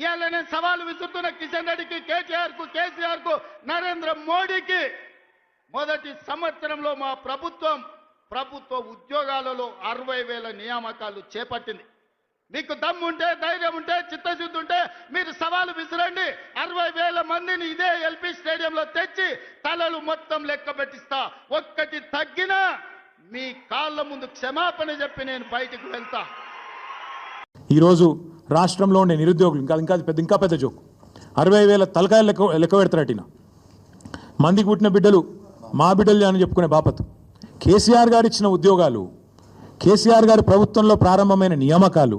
ఇవాళ నేను సవాలు విసురుతున్న కిషన్ రెడ్డికి కేటీఆర్కు కేసీఆర్కు నరేంద్ర మోడీకి మొదటి సంవత్సరంలో మా ప్రభుత్వం ప్రభుత్వ ఉద్యోగాలలో అరవై వేల నియామకాలు చేపట్టింది. మీకు దమ్ముంటే ధైర్యం ఉంటే చిత్తశుద్ధి ఉంటే మీరు సవాలు విసిరండి. అరవై వేల మందిని ఇదే ఎల్పి స్టేడియంలో తెచ్చి తలలు మొత్తం లెక్క పెట్టిస్తా. ఒక్కటి తగ్గినా మీ కాళ్ళ ముందు క్షమాపణ చెప్పి నేను బయటికి వెళ్తా. ఈరోజు రాష్ట్రంలో ఉండే నిరుద్యోగులు ఇంకా ఇంకా పెద్ద ఇంకా పెద్ద జోక్. అరవై వేల తలకాయలు లెక్క లెక్క పెడతారటిన మందికి పుట్టిన బిడ్డలు మా బిడ్డలు అని చెప్పుకునే బాపతు. కేసీఆర్ గారు ఇచ్చిన ఉద్యోగాలు కేసీఆర్ గారి ప్రభుత్వంలో ప్రారంభమైన నియామకాలు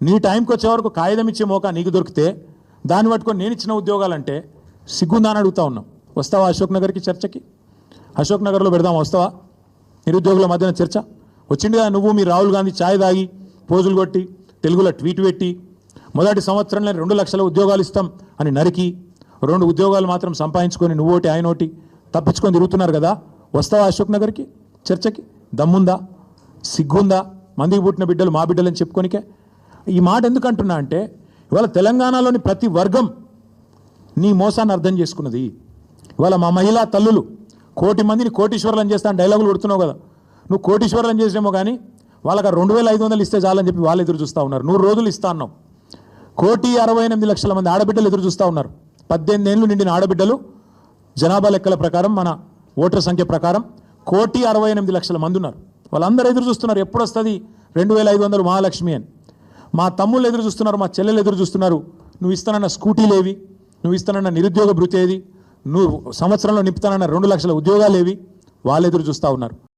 నీ టైంకి వచ్చే వరకు కాగితం ఇచ్చే మోకా నీకు దొరికితే దాన్ని పట్టుకొని నేను ఇచ్చిన ఉద్యోగాలంటే సిగ్గుందా అని అడుగుతా ఉన్నాం. వస్తావా అశోక్ నగర్కి చర్చకి? అశోక్ నగర్లో పెడదాం వస్తావా? నిరుద్యోగుల మధ్యన చర్చ? వచ్చింది నువ్వు మీ రాహుల్ గాంధీ ఛాయ్ తాగి పోజులు కొట్టి తెలుగులో ట్వీట్ పెట్టి మొదటి సంవత్సరంలో రెండు లక్షల ఉద్యోగాలు ఇస్తాం అని నరికి రెండు ఉద్యోగాలు మాత్రం సంపాదించుకొని నువ్వోటి ఆయన ఒకటి తప్పించుకొని తిరుగుతున్నారు కదా. వస్తావా అశోక్ నగర్కి? చర్చకి? దమ్ముందా? సిగ్గుందా? మందికి పుట్టిన బిడ్డలు మా బిడ్డలని చెప్పుకోనికే? ఈ మాట ఎందుకు అంటున్నా అంటే ఇవాళ తెలంగాణలోని ప్రతి వర్గం నీ మోసాన్ని అర్థం చేసుకున్నది. ఇవాళ మా మహిళా తల్లులు కోటి మందిని కోటీశ్వరులను చేస్తాను డైలాగులు కొడుతున్నావు కదా. నువ్వు కోటీశ్వరులను చేసేమో కానీ వాళ్ళకి రెండు వేల ఐదు వందలు ఇస్తే చాలని చెప్పి వాళ్ళు ఎదురు చూస్తూ ఉన్నారు. నూరు రోజులు ఇస్తా అన్నావు కోటి అరవై ఎనిమిది లక్షల మంది ఆడబిడ్డలు ఎదురు చూస్తూ ఉన్నారు. పద్దెనిమిది ఏళ్ళు నిండిన ఆడబిడ్డలు జనాభా లెక్కల ప్రకారం మన ఓటర్ సంఖ్య ప్రకారం కోటి అరవై ఎనిమిది లక్షల మంది ఉన్నారు. వాళ్ళందరూ ఎదురు చూస్తున్నారు ఎప్పుడు వస్తుంది రెండు వేల ఐదు వందలు మహాలక్ష్మి అని. మా తమ్ముళ్ళు ఎదురు చూస్తున్నారు మా చెల్లెలు ఎదురు చూస్తున్నారు. నువ్వు ఇస్తానన్న స్కూటీలేవి నువ్వు ఇస్తానన్న నిరుద్యోగ భృతి ఏది? నువ్వు సంవత్సరంలో నింపుతానన్న రెండు లక్షల ఉద్యోగాలు ఏవి? వాళ్ళు ఎదురు చూస్తూ ఉన్నారు.